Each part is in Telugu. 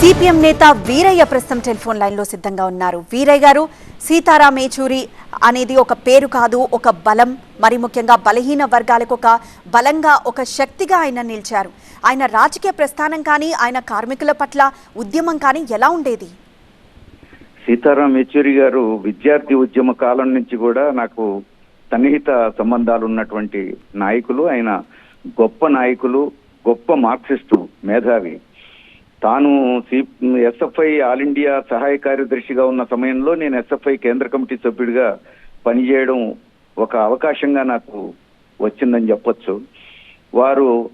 సిపిఎం నేత వీరయ్య ప్రస్తుతం టెలిఫోన్ లైన్లో సిద్ధంగా ఉన్నారు. వీరయ్య గారు సీతారాం ఏచూరి అనేది ఒక పేరు కాదు ఒక బలం మరి ముఖ్యంగా బలహీన వర్గాలకు ఒక బలంగా ఒక శక్తిగా ఆయన నిలిచారు. ఆయన రాజకీయ ప్రస్థానం కానీ ఆయన కార్మికుల పట్ల ఉద్యమం కానీ ఎలా ఉండేది? సీతారాం యేచూరి గారు విద్యార్థి ఉద్యమ కాలం నుంచి కూడా నాకు సన్నిహిత సంబంధాలు ఉన్నటువంటి నాయకులు. ఆయన గొప్ప నాయకులు గొప్ప మార్క్సిస్టు మేధావి. తాను ఎస్ఎఫ్ఐ ఆల్ ఇండియా సహాయ కార్యదర్శిగా ఉన్న సమయంలో నేను ఎస్ఎఫ్ఐ కేంద్ర కమిటీ సభ్యుడిగా పనిచేయడం ఒక అవకాశంగా నాకు వచ్చిందని చెప్పొచ్చు. వారు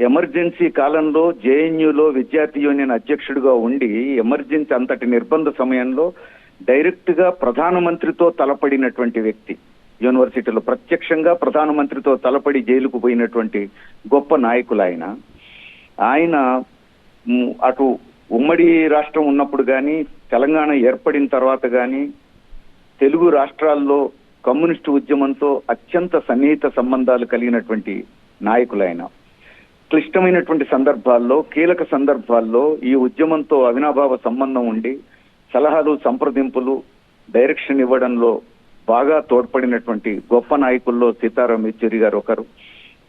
ఎమర్జెన్సీ కాలంలో జేఎన్యూలో విద్యార్థి యూనియన్ అధ్యక్షుడిగా ఉండి ఎమర్జెన్సీ అంతటి నిర్బంధ సమయంలో డైరెక్ట్గా ప్రధానమంత్రితో తలపడినటువంటి వ్యక్తి. యూనివర్సిటీలో ప్రత్యక్షంగా ప్రధానమంత్రితో తలపడి జైలుకు పోయినటువంటి గొప్ప నాయకులు ఆయన. ఆయన అటు ఉమ్మడి రాష్ట్రం ఉన్నప్పుడు కానీ తెలంగాణ ఏర్పడిన తర్వాత కానీ తెలుగు రాష్ట్రాల్లో కమ్యూనిస్టు ఉద్యమంతో అత్యంత సన్నిహిత సంబంధాలు కలిగినటువంటి నాయకులు ఆయన క్లిష్టమైనటువంటి సందర్భాల్లో కీలక సందర్భాల్లో ఈ ఉద్యమంతో అవినాభావ సంబంధం ఉండి సలహాలు సంప్రదింపులు డైరెక్షన్ ఇవ్వడంలో బాగా తోడ్పడినటువంటి గొప్ప నాయకుల్లో సీతారాం యేచూరి గారు ఒకరు.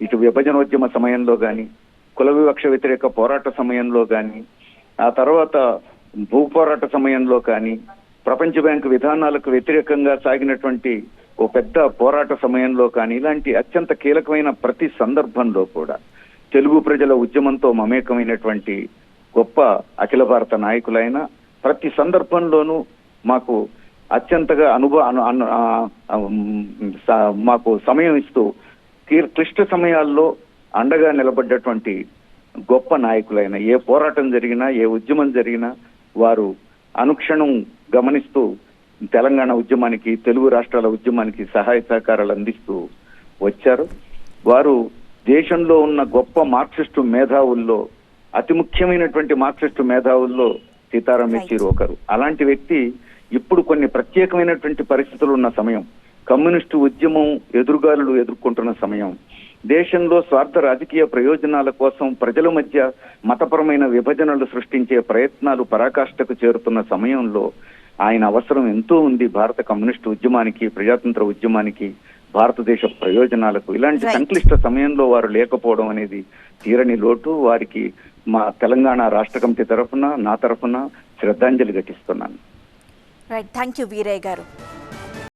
ఇటు విభజనోద్యమ సమయంలో కానీ కుల వివక్ష వ్యతిరేక పోరాట సమయంలో కానీ ఆ తర్వాత భూ పోరాట సమయంలో కానీ ప్రపంచ బ్యాంకు విధానాలకు వ్యతిరేకంగా సాగినటువంటి ఓ పెద్ద పోరాట సమయంలో కానీ ఇలాంటి అత్యంత కీలకమైన ప్రతి సందర్భంలో కూడా తెలుగు ప్రజల ఉద్యమంతో మమేకమైనటువంటి గొప్ప అఖిల భారత నాయకులైన ప్రతి సందర్భంలోనూ మాకు అత్యంతగా అనుభవ మాకు సమయం ఇస్తూ క్లిష్ట సమయాల్లో అండగా నిలబడ్డటువంటి గొప్ప నాయకులైన ఏ పోరాటం జరిగినా ఏ ఉద్యమం జరిగినా వారు అనుక్షణం గమనిస్తూ తెలంగాణ ఉద్యమానికి తెలుగు రాష్ట్రాల ఉద్యమానికి సహాయ సహకారాలు అందిస్తూ వచ్చారు. వారు దేశంలో ఉన్న గొప్ప మార్క్సిస్టు మేధావుల్లో అతి ముఖ్యమైనటువంటి మార్క్సిస్టు మేధావుల్లో సీతారాం యేచూరి ఒకరు. అలాంటి వ్యక్తి ఇప్పుడు కొన్ని ప్రత్యేకమైనటువంటి పరిస్థితులు ఉన్న సమయం. కమ్యూనిస్టు ఉద్యమం ఎదురుగాలులు ఎదుర్కొంటున్న సమయం. దేశంలో స్వార్థ రాజకీయ ప్రయోజనాల కోసం ప్రజల మధ్య మతపరమైన విభజనలు సృష్టించే ప్రయత్నాలు పరాకాష్ఠకు చేరుతున్న సమయంలో ఆయన అవసరం ఎంతో ఉంది భారత కమ్యూనిస్టు ఉద్యమానికి ప్రజాతంత్ర ఉద్యమానికి భారతదేశ ప్రయోజనాలకు. ఇలాంటి. సంక్లిష్ట సమయంలో వారు లేకపోవడం అనేది తీరని లోటు. వారికి మా తెలంగాణ రాష్ట్ర కమిటీ తరఫున నా తరఫున శ్రద్ధాంజలి ఘటిస్తున్నాను. రైట్ థ్యాంక్ యూ వీరయ్య గారు.